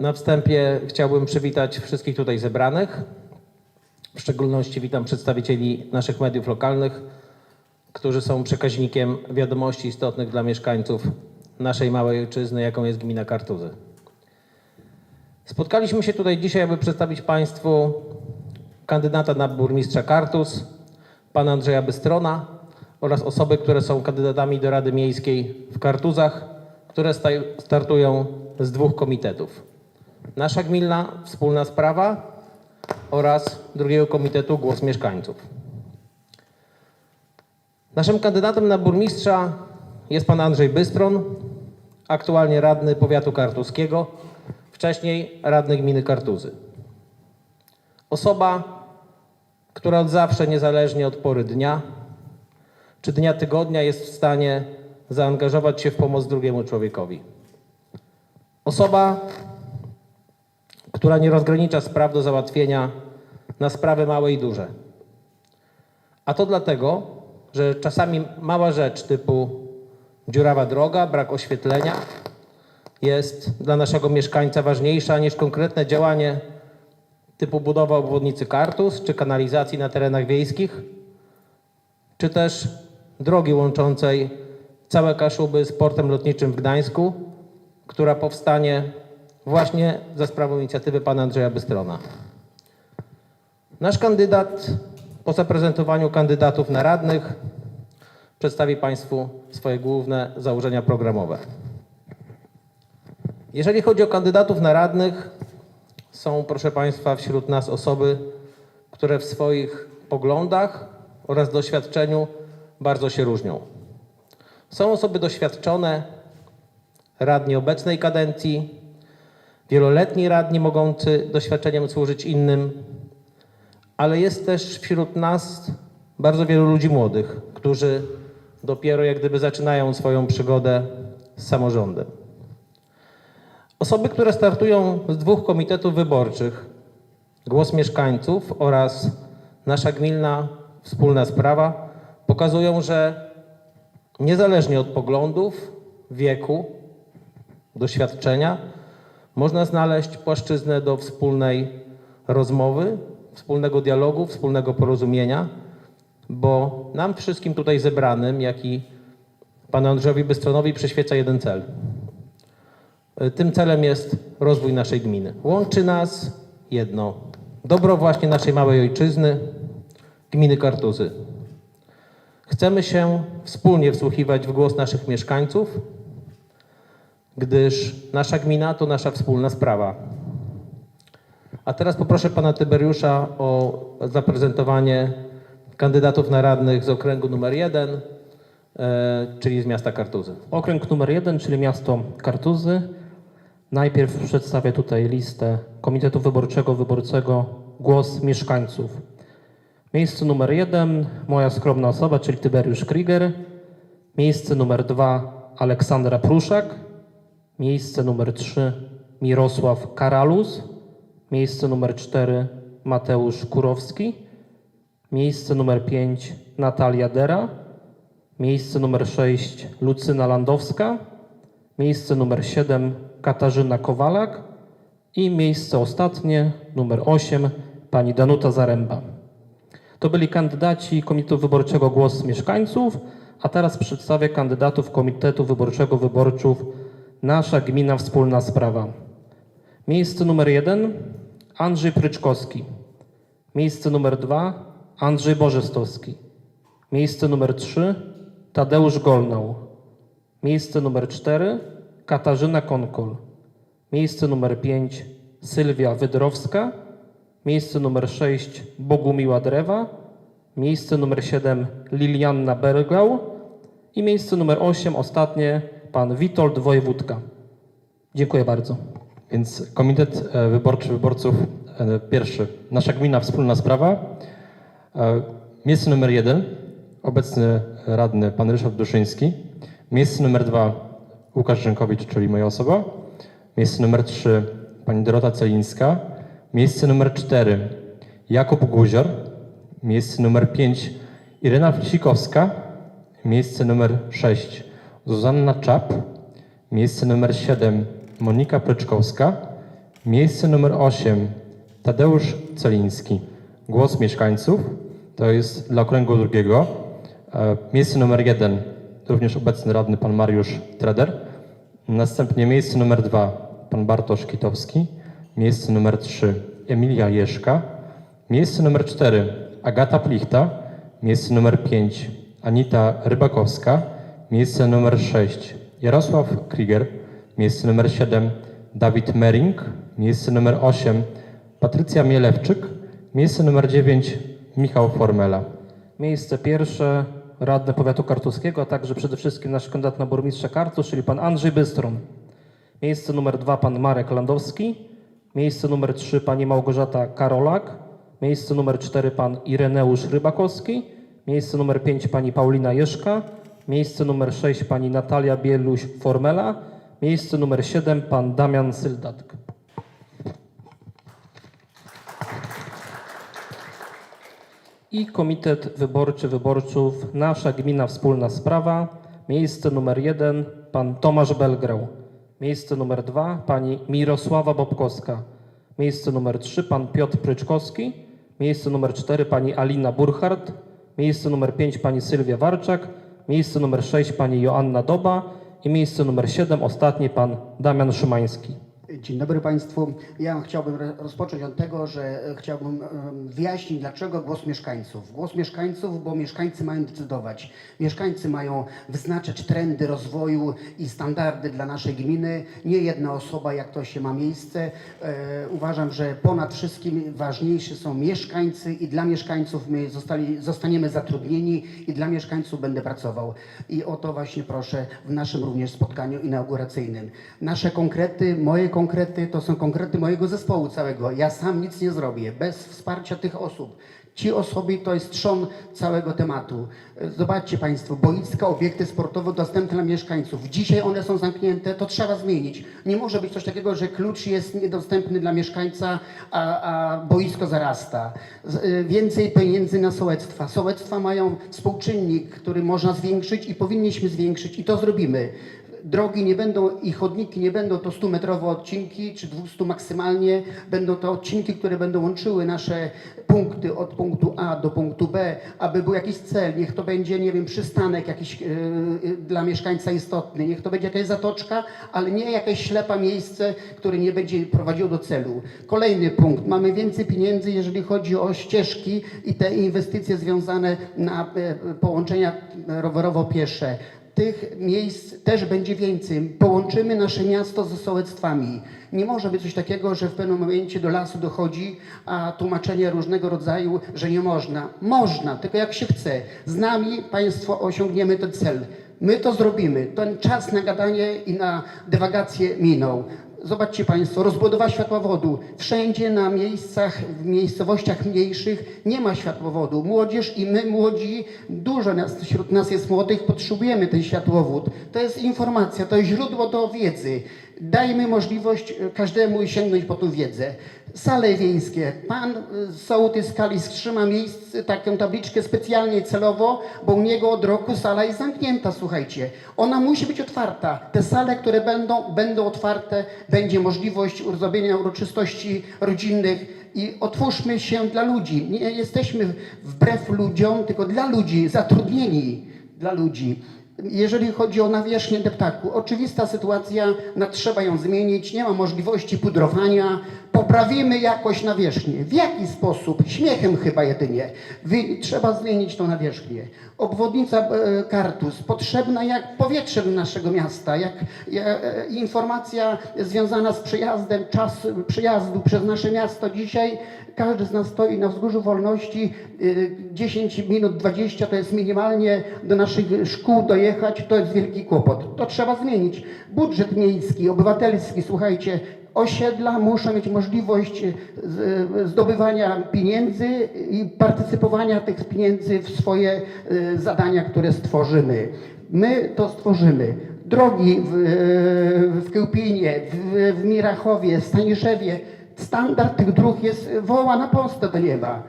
Na wstępie chciałbym przywitać wszystkich tutaj zebranych. W szczególności witam przedstawicieli naszych mediów lokalnych, którzy są przekaźnikiem wiadomości istotnych dla mieszkańców naszej małej ojczyzny, jaką jest gmina Kartuzy. Spotkaliśmy się tutaj dzisiaj, aby przedstawić Państwu kandydata na burmistrza Kartuz, pana Andrzeja Bystrona oraz osoby, które są kandydatami do Rady Miejskiej w Kartuzach, które startują z dwóch komitetów. Nasza gminna wspólna sprawa oraz drugiego komitetu Głos Mieszkańców. Naszym kandydatem na burmistrza jest pan Andrzej Bystron, aktualnie radny powiatu kartuskiego, wcześniej radny gminy Kartuzy. Osoba, która od zawsze, niezależnie od pory dnia czy dnia tygodnia, jest w stanie zaangażować się w pomoc drugiemu człowiekowi. Osoba, która nie rozgranicza spraw do załatwienia na sprawy małe i duże. A to dlatego, że czasami mała rzecz typu dziurawa droga, brak oświetlenia jest dla naszego mieszkańca ważniejsza niż konkretne działanie typu budowa obwodnicy Kartus czy kanalizacji na terenach wiejskich, czy też drogi łączącej całe Kaszuby z portem lotniczym w Gdańsku, która powstanie właśnie za sprawą inicjatywy pana Andrzeja Bystrona. Nasz kandydat po zaprezentowaniu kandydatów na radnych przedstawi Państwu swoje główne założenia programowe. Jeżeli chodzi o kandydatów na radnych, są, proszę Państwa, wśród nas osoby, które w swoich poglądach oraz doświadczeniu bardzo się różnią. Są osoby doświadczone, radni obecnej kadencji, wieloletni radni mogący doświadczeniem służyć innym, ale jest też wśród nas bardzo wielu ludzi młodych, którzy dopiero jak gdyby zaczynają swoją przygodę z samorządem. Osoby, które startują z dwóch komitetów wyborczych, Głos Mieszkańców oraz Nasza Gminna Wspólna Sprawa, pokazują, że niezależnie od poglądów, wieku, doświadczenia, można znaleźć płaszczyznę do wspólnej rozmowy, wspólnego dialogu, wspólnego porozumienia, bo nam wszystkim tutaj zebranym, jak i panu Andrzejowi Bystronowi przyświeca jeden cel. Tym celem jest rozwój naszej gminy. Łączy nas jedno. Dobro właśnie naszej małej ojczyzny, gminy Kartuzy. Chcemy się wspólnie wsłuchiwać w głos naszych mieszkańców, gdyż nasza gmina to nasza wspólna sprawa. A teraz poproszę pana Tyberiusza o zaprezentowanie kandydatów na radnych z okręgu numer 1, e, czyli z miasta Kartuzy. Okręg numer jeden, czyli miasto Kartuzy. Najpierw przedstawię tutaj listę Komitetu Wyborczego Wyborczego Głos Mieszkańców. Miejsce numer jeden, moja skromna osoba, czyli Tyberiusz Krieger. Miejsce numer dwa, Aleksandra Pruszak. Miejsce numer trzy, Mirosław Karalus. Miejsce numer cztery, Mateusz Kurowski. Miejsce numer pięć, Natalia Dera. Miejsce numer 6 Lucyna Landowska. Miejsce numer 7 Katarzyna Kowalak. I miejsce ostatnie, numer 8, pani Danuta Zaręba. To byli kandydaci Komitetu Wyborczego Głos Mieszkańców, a teraz przedstawię kandydatów Komitetu Wyborczego Wyborców Nasza Gmina Wspólna Sprawa. Miejsce numer 1 Andrzej Pryczkowski. Miejsce numer 2 Andrzej Bożestowski. Miejsce numer 3 Tadeusz Golnał. Miejsce numer 4 Katarzyna Konkol. Miejsce numer 5 Sylwia Wydrowska. Miejsce numer 6 Bogumiła Drewa. Miejsce numer 7 Lilianna Bergał. I miejsce numer 8 ostatnie pan Witold Wojewódka. Dziękuję bardzo. Więc Komitet e, Wyborczy Wyborców, e, pierwszy, nasza gmina wspólna sprawa. E, Miejsce numer jeden, obecny radny pan Ryszard Duszyński. Miejsce numer dwa, Łukasz Rzękowicz, czyli moja osoba. Miejsce numer trzy, pani Dorota Celińska. Miejsce numer cztery, Jakub Guzior. Miejsce numer pięć, Irena Flisikowska. Miejsce numer sześć, Zuzanna Czap. Miejsce numer 7 Monika Pryczkowska. Miejsce numer 8 Tadeusz Celiński. Głos mieszkańców. To jest dla okręgu drugiego. E, Miejsce numer 1 również obecny radny pan Mariusz Treder. Następnie miejsce numer 2 pan Bartosz Kitowski. Miejsce numer 3 Emilia Jeszka. Miejsce numer 4 Agata Plichta. Miejsce numer 5 Anita Rybakowska. Miejsce numer 6 Jarosław Krieger. Miejsce numer 7 Dawid Mering. Miejsce numer 8 Patrycja Mielewczyk. Miejsce numer 9 Michał Formela. Miejsce pierwsze radny powiatu kartuskiego, a także przede wszystkim nasz kandydat na burmistrza Kartus, czyli pan Andrzej Bystron. Miejsce numer dwa pan Marek Landowski. Miejsce numer trzy pani Małgorzata Karolak. Miejsce numer cztery pan Ireneusz Rybakowski. Miejsce numer pięć pani Paulina Jeszka. Miejsce numer sześć pani Natalia Bieluś-Formela. Miejsce numer siedem pan Damian Syldatk. I Komitet Wyborczy Wyborców Nasza Gmina Wspólna Sprawa. Miejsce numer jeden pan Tomasz Belgrał. Miejsce numer dwa pani Mirosława Bobkowska. Miejsce numer trzy pan Piotr Pryczkowski. Miejsce numer cztery pani Alina Burchardt. Miejsce numer pięć pani Sylwia Warczak. Miejsce numer sześć pani Joanna Doba. I miejsce numer siedem ostatni pan Damian Szymański. Dzień dobry Państwu. Ja chciałbym rozpocząć od tego, że e, chciałbym wyjaśnić, dlaczego głos mieszkańców. Głos mieszkańców, bo mieszkańcy mają decydować. Mieszkańcy mają wyznaczać trendy rozwoju i standardy dla naszej gminy. Nie jedna osoba, jak to się ma miejsce. E, uważam, że ponad wszystkim ważniejsi są mieszkańcy i dla mieszkańców my zostali, zostaniemy zatrudnieni i dla mieszkańców będę pracował. I o to właśnie proszę w naszym również spotkaniu inauguracyjnym. Nasze konkrety, moje konkrety to są konkrety mojego zespołu całego. Ja sam nic nie zrobię bez wsparcia tych osób. Ci osoby to jest trzon całego tematu. Zobaczcie Państwo, boiska, obiekty sportowe dostępne dla mieszkańców. Dzisiaj one są zamknięte, to trzeba zmienić. Nie może być coś takiego, że klucz jest niedostępny dla mieszkańca, a, a boisko zarasta. Y, więcej pieniędzy na sołectwa. Sołectwa mają współczynnik, który można zwiększyć i powinniśmy zwiększyć i to zrobimy drogi nie będą i chodniki nie będą to 100-metrowe odcinki, czy 200 maksymalnie. Będą to odcinki, które będą łączyły nasze punkty od punktu A do punktu B, aby był jakiś cel. Niech to będzie, nie wiem, przystanek jakiś yy, dla mieszkańca istotny. Niech to będzie jakaś zatoczka, ale nie jakieś ślepa miejsce, które nie będzie prowadziło do celu. Kolejny punkt. Mamy więcej pieniędzy, jeżeli chodzi o ścieżki i te inwestycje związane na e, połączenia rowerowo-piesze tych miejsc też będzie więcej. Połączymy nasze miasto ze sołectwami. Nie może być coś takiego, że w pewnym momencie do lasu dochodzi, a tłumaczenie różnego rodzaju, że nie można. Można, tylko jak się chce. Z nami Państwo osiągniemy ten cel. My to zrobimy. Ten czas na gadanie i na dywagację minął. Zobaczcie Państwo, rozbudowa światłowodu. Wszędzie na miejscach, w miejscowościach mniejszych nie ma światłowodu. Młodzież i my młodzi, dużo nas, wśród nas jest młodych, potrzebujemy ten światłowód. To jest informacja, to jest źródło do wiedzy. Dajmy możliwość e, każdemu sięgnąć po tą wiedzę. Sale wiejskie. Pan e, sołtys Kalis trzyma miejsce, taką tabliczkę specjalnie celowo, bo u niego od roku sala jest zamknięta, słuchajcie. Ona musi być otwarta. Te sale, które będą, będą otwarte, będzie możliwość zrobienia uroczystości rodzinnych i otwórzmy się dla ludzi. Nie jesteśmy wbrew ludziom, tylko dla ludzi, zatrudnieni dla ludzi. Jeżeli chodzi o nawierzchnię deptaku, oczywista sytuacja, no, trzeba ją zmienić, nie ma możliwości pudrowania, poprawimy jakość nawierzchni. W jaki sposób? Śmiechem chyba jedynie. Wy, trzeba zmienić tą nawierzchnię. Obwodnica e, Kartus, potrzebna jak powietrze do naszego miasta, jak e, informacja związana z przejazdem, czas przejazdu przez nasze miasto dzisiaj każdy z nas stoi na wzgórzu wolności, y, 10 minut, 20 to jest minimalnie do naszych szkół dojechać, to jest wielki kłopot. To trzeba zmienić. Budżet miejski, obywatelski, słuchajcie, osiedla muszą mieć możliwość z- zdobywania pieniędzy i partycypowania tych pieniędzy w swoje y, zadania, które stworzymy. My to stworzymy. Drogi w, w Kiełpinie, w, w Mirachowie, Staniszewie, standard tych dróg jest woła na Polskę do nieba.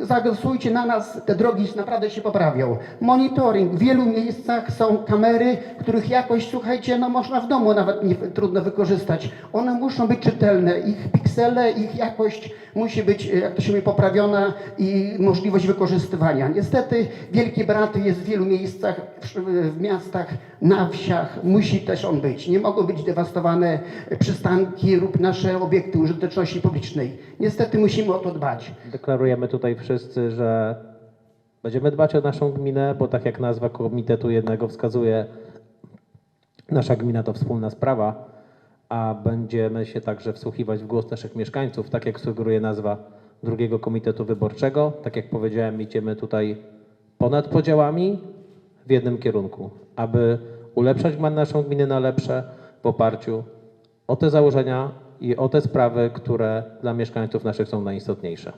Zagłosujcie na nas, te drogi naprawdę się poprawią. Monitoring. W wielu miejscach są kamery, których jakość, słuchajcie, no można w domu nawet nie, trudno wykorzystać. One muszą być czytelne. Ich piksele, ich jakość musi być, e, jak to się mówi, poprawiona i możliwość wykorzystywania. Niestety Wielki Brat jest w wielu miejscach, w, w miastach, na wsiach. Musi też on być. Nie mogą być dewastowane przystanki lub nasze obiekty użyteczności publicznej. Niestety musimy o to dbać. Deklarujemy tutaj wszyscy, że będziemy dbać o naszą gminę, bo tak jak nazwa komitetu jednego wskazuje, nasza gmina to wspólna sprawa, a będziemy się także wsłuchiwać w głos naszych mieszkańców, tak jak sugeruje nazwa drugiego komitetu wyborczego. Tak jak powiedziałem, idziemy tutaj ponad podziałami w jednym kierunku, aby ulepszać naszą gminę na lepsze w oparciu o te założenia i o te sprawy, które dla mieszkańców naszych są najistotniejsze.